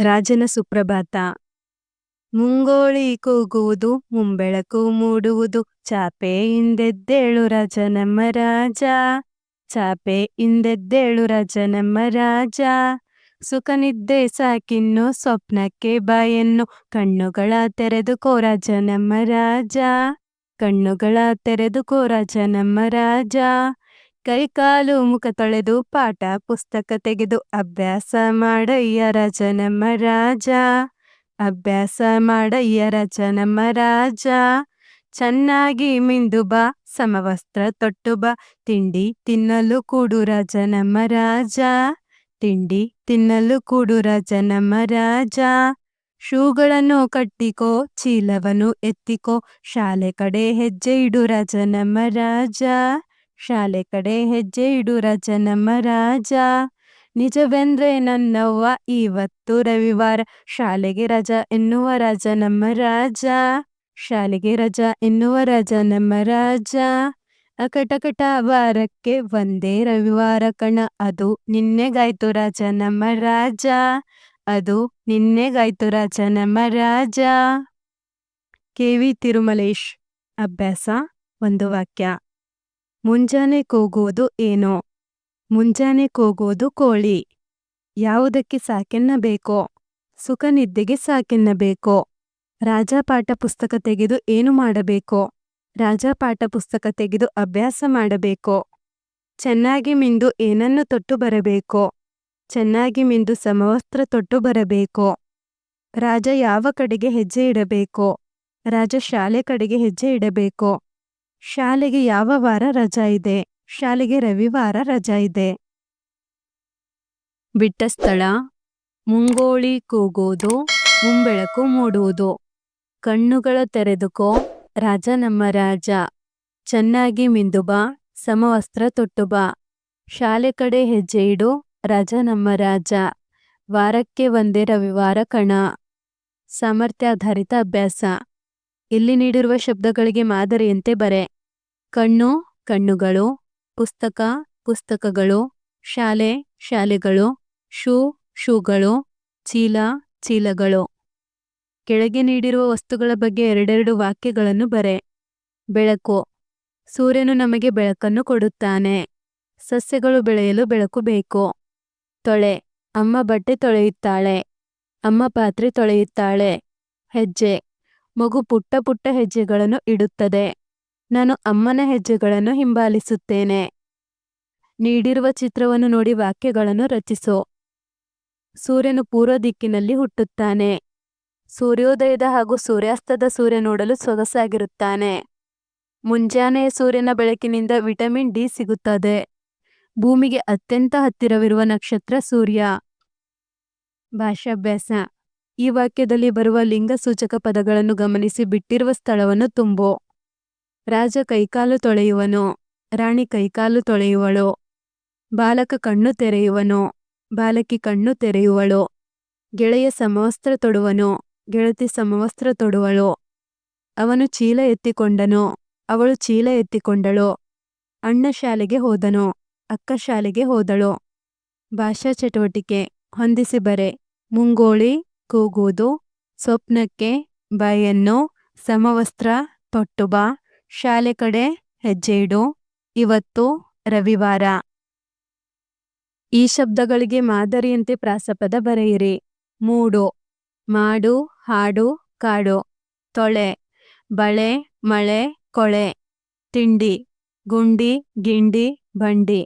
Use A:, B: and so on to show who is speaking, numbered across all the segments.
A: ರಾಜನ ಸುಪ್ರಭಾತ. ಮುಂಗೋಳಿ ಕೂಗುವುದು, ಮುಂಬೆಳಕು ಮೂಡುವುದು, ಚಾಪೆ ಹಿಂದೆದ್ದೇಳು ರಾಜ ನಮ್ಮ ರಾಜ. ಚಾಪೆ ಹಿಂದೆದ್ದೇಳು ರಾಜ ನಮ್ಮ ರಾಜ. ಸುಖ ನಿದ್ದೆ ಸಾಕಿನ್ನು, ಸ್ವಪ್ನಕ್ಕೆ ಬಾಯನ್ನು, ಕಣ್ಣುಗಳ ತೆರೆದುಕೋ ರಾಜ ನಮ್ಮ ರಾಜ. ಕಣ್ಣುಗಳ ತೆರೆದುಕೋ ರಾಜ ನಮ್ಮ ರಾಜ. ಕೈಕಾಲು ಮುಖ ತೊಳೆದು ಪಾಠ, ಪುಸ್ತಕ ತೆಗೆದು ಅಭ್ಯಾಸ ಮಾಡಯ್ಯ ರಾಜ ನಮ್ಮ ರಾಜ. ಅಭ್ಯಾಸ ಮಾಡಯ್ಯ ರಾಜ ನಮ್ಮ ರಾಜ. ಚೆನ್ನಾಗಿ ಮಿಂದು ಬಾ, ಸಮವಸ್ತ್ರ ತೊಟ್ಟು ಬಾ. ತಿಂಡಿ ತಿನ್ನಲು ಕೂಡು ರಾಜ ನಮ್ಮ ರಾಜ. ತಿಂಡಿ ತಿನ್ನಲು ಕೂಡು ರಾಜ ನಮ್ಮ ರಾಜ. ಶೂಗಳನ್ನು ಕಟ್ಟಿಕೋ, ಚೀಲವನ್ನು ಎತ್ತಿಕೋ. ಶಾಲೆ ಕಡೆ ಹೆಜ್ಜೆ ಇಡು ರಾಜ ನಮ್ಮ ರಾಜ. ಶಾಲೆ ಕಡೆ ಹೆಜ್ಜೆ ಇಡು ರಾಜ ನಮ್ಮ ರಾಜ. ನಿಜವೆಂದ್ರೆ ನನ್ನವ್ವ ಇವತ್ತು ರವಿವಾರ. ಶಾಲೆಗೆ ರಜಾ ಎನ್ನುವ ರಾಜ ನಮ್ಮ ರಾಜ. ಶಾಲೆಗೆ ರಜಾ ಎನ್ನುವ ರಾಜ ನಮ್ಮ ರಾಜ. ಅಕಟಕಟ ವಾರಕ್ಕೆ ಒಂದೇ ರವಿವಾರ ಕಣ. ಅದು ನಿನ್ನೆಗಾಯ್ತು ರಾಜ ನಮ್ಮ ರಾಜ. ಅದು ನಿನ್ನೆಗಾಯ್ತು ರಾಜ ನಮ್ಮ ರಾಜ. K V Thirumalesh. ಅಭ್ಯಾಸ ಒಂದು ವಾಕ್ಯ. ಮುಂಜಾನೆ ಕೂಗುವುದು ಏನೋ? ಮುಂಜಾನೆ ಕೂಗುವುದು ಕೋಳಿ. ಯಾವುದಕ್ಕೆ ಸಾಕೆನ್ನಬೇಕೋ? ಸುಖನಿದ್ದೆಗೆ ಸಾಕೆನ್ನಬೇಕೋ? ರಾಜಪಾಠ ಪುಸ್ತಕ ತೆಗೆದು ಏನು ಮಾಡಬೇಕೋ? ರಾಜಪಾಠ ಪುಸ್ತಕ ತೆಗೆದು ಅಭ್ಯಾಸ ಮಾಡಬೇಕೋ? ಚೆನ್ನಾಗಿ ಮಿಂದು ಏನನ್ನು ತೊಟ್ಟು ಬರಬೇಕೋ? ಚೆನ್ನಾಗಿ ಮಿಂದು ಸಮವಸ್ತ್ರ ತೊಟ್ಟು ಬರಬೇಕೋ? ರಾಜ ಯಾವ ಕಡೆಗೆ ಹೆಜ್ಜೆ ಇಡಬೇಕೋ? ರಾಜ ಶಾಲೆ ಕಡೆಗೆ ಹೆಜ್ಜೆ ಇಡಬೇಕೋ? ಶಾಲೆಗೆ ಯಾವ ವಾರ ರಜಾ ಇದೆ? ಶಾಲೆಗೆ ರವಿವಾರ ರಜಾ ಇದೆ. ಬಿಟ್ಟ ಸ್ಥಳ, ಮುಂಗೋಳಿ ಕೂಗೋದು, ಮುಂಬೆಳಕು ಮೂಡುವುದು. ಕಣ್ಣುಗಳ ತೆರೆದುಕೋ, ರಾಜ ನಮ್ಮ ರಾಜ. ಚೆನ್ನಾಗಿ ಮಿಂದು ಬಾ, ಸಮವಸ್ತ್ರ ತೊಟ್ಟು ಬಾ. ಶಾಲೆ ಕಡೆ ಹೆಜ್ಜೆ ಇಡು, ರಾಜ ನಮ್ಮ ರಾಜ. ವಾರಕ್ಕೆ ಒಂದೇ ರವಿವಾರ ಕಣ. ಸಾಮರ್ಥ್ಯಾಧಾರಿತ ಅಭ್ಯಾಸ. ಇಲ್ಲಿ ನೀಡಿರುವ ಶಬ್ದಗಳಿಗೆ ಮಾದರಿಯಂತೆ ಬರೆ. ಕಣ್ಣು, ಕಣ್ಣುಗಳು, ಪುಸ್ತಕ, ಪುಸ್ತಕಗಳು, ಶಾಲೆ, ಶಾಲೆಗಳು, ಶೂ, ಶೂಗಳು, ಚೀಲ, ಚೀಲಗಳು. ಕೆಳಗೆ ನೀಡಿರುವ ವಸ್ತುಗಳ ಬಗ್ಗೆ ಎರಡೆರಡು ವಾಕ್ಯಗಳನ್ನು ಬರೆ. ಬೆಳಕು. ಸೂರ್ಯನು ನಮಗೆ ಬೆಳಕನ್ನು ಕೊಡುತ್ತಾನೆ. ಸಸ್ಯಗಳು ಬೆಳೆಯಲು ಬೆಳಕು ಬೇಕು. ತೊಳೆ. ಅಮ್ಮ ಬಟ್ಟೆ ತೊಳೆಯುತ್ತಾಳೆ. ಅಮ್ಮ ಪಾತ್ರೆ ತೊಳೆಯುತ್ತಾಳೆ. ಹೆಜ್ಜೆ. ಮಗು ಪುಟ್ಟ ಪುಟ್ಟ ಹೆಜ್ಜೆಗಳನ್ನು ಇಡುತ್ತದೆ. ನಾನು ಅಮ್ಮನ ಹೆಜ್ಜೆಗಳನ್ನು ಹಿಂಬಾಲಿಸುತ್ತೇನೆ. ನೀಡಿರುವ ಚಿತ್ರವನ್ನು ನೋಡಿ ವಾಕ್ಯಗಳನ್ನು ರಚಿಸು. ಸೂರ್ಯನು ಪೂರ್ವ ದಿಕ್ಕಿನಲ್ಲಿ ಹುಟ್ಟುತ್ತಾನೆ. ಸೂರ್ಯೋದಯದ ಹಾಗೂ ಸೂರ್ಯಾಸ್ತದ ಸೂರ್ಯ ನೋಡಲು ಸೊಗಸಾಗಿರುತ್ತಾನೆ. ಮುಂಜಾನೆಯ ಸೂರ್ಯನ ಬೆಳಕಿನಿಂದ ವಿಟಮಿನ್ ಡಿ ಸಿಗುತ್ತದೆ. ಭೂಮಿಗೆ ಅತ್ಯಂತ ಹತ್ತಿರವಿರುವ ನಕ್ಷತ್ರ ಸೂರ್ಯ. ಭಾಷಾಭ್ಯಾಸ ಈ ವಾಕ್ಯದಲ್ಲಿ ಬರುವ ಲಿಂಗ ಸೂಚಕ ಪದಗಳನ್ನು ಗಮನಿಸಿ ಬಿಟ್ಟಿರುವ ಸ್ಥಳವನ್ನು ತುಂಬು. ರಾಜ ಕೈಕಾಲು ತೊಳೆಯುವನು, ರಾಣಿ ಕೈಕಾಲು ತೊಳೆಯುವಳು. ಬಾಲಕ ಕಣ್ಣು ತೆರೆಯುವನು, ಬಾಲಕಿ ಕಣ್ಣು ತೆರೆಯುವಳು. ಗೆಳೆಯ ಸಮವಸ್ತ್ರ ತೊಡುವನು, ಗೆಳತಿ ಸಮವಸ್ತ್ರ ತೊಡುವಳು. ಅವನು ಚೀಲ ಎತ್ತಿಕೊಂಡನು, ಅವಳು ಚೀಲ ಎತ್ತಿಕೊಂಡಳು. ಅಣ್ಣ ಶಾಲೆಗೆ ಹೋದನು, ಅಕ್ಕ ಶಾಲೆಗೆ ಹೋದಳು. ಭಾಷಾ ಚಟುವಟಿಕೆ, ಹೊಂದಿಸಿ ಬರೆ. ಮುಂಗೋಳಿ, ಕೂಗುವುದು, ಸ್ವಪ್ನಕ್ಕೆ ಬಾಯನ್ನು ಸಮವಸ್ತ್ರ ತೊಟ್ಟುಬಾ ಶಾಲೆ ಕಡೆ ಹೆಜ್ಜೆ ಇಡು. ಇವತ್ತು ರವಿವಾರ. ಈ ಶಬ್ದಗಳಿಗೆ ಮಾದರಿಯಂತೆ ಪ್ರಾಸಪದ ಬರೆಯಿರಿ. ಮೂಡು, ಮಾಡು, ಹಾಡು, ಕಾಡು. ತೊಳೆ, ಬಳೆ, ಮಳೆ, ಕೊಳೆ. ತಿಂಡಿ, ಗುಂಡಿ, ಗಿಂಡಿ, ಬಂಡಿ.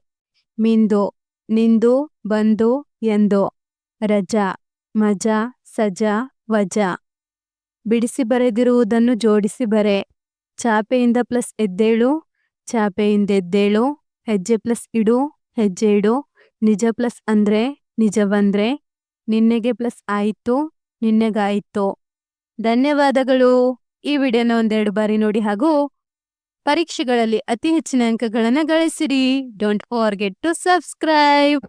A: ಮಿಂದು, ನಿಂದು, ಬಂದು, ಎಂದು. ರಜಾ, ಮಜಾ, ಸಜಾ, ವಜಾ. ಬಿಡಿಸಿ ಬರೆದಿರುವುದನ್ನು ಜೋಡಿಸಿ ಬರೆ. ಚಾಪೆಯಿಂದ ಪ್ಲಸ್ ಎದ್ದೇಳು, ಚಾಪೆಯಿಂದ ಎದ್ದೇಳು, ಹೆಜ್ಜೆ ಪ್ಲಸ್ ಇಡು, ಹೆಜ್ಜೆ ಇಡು, ನಿಜ ಪ್ಲಸ್ ಅಂದ್ರೆ ನಿಜವಂದ್ರೆ, ನಿನ್ನೆಗೆ ಪ್ಲಸ್ ಆಯಿತು, ನಿನ್ನೆಗಾಯಿತು. ಧನ್ಯವಾದಗಳು. ಈ ವಿಡಿಯೋನ ಒಂದೆರಡು ಬಾರಿ ನೋಡಿ ಹಾಗೂ ಪರೀಕ್ಷೆಗಳಲ್ಲಿ ಅತಿ ಹೆಚ್ಚಿನ ಅಂಕಗಳನ್ನು ಗಳಿಸಿರಿ. Don't forget to subscribe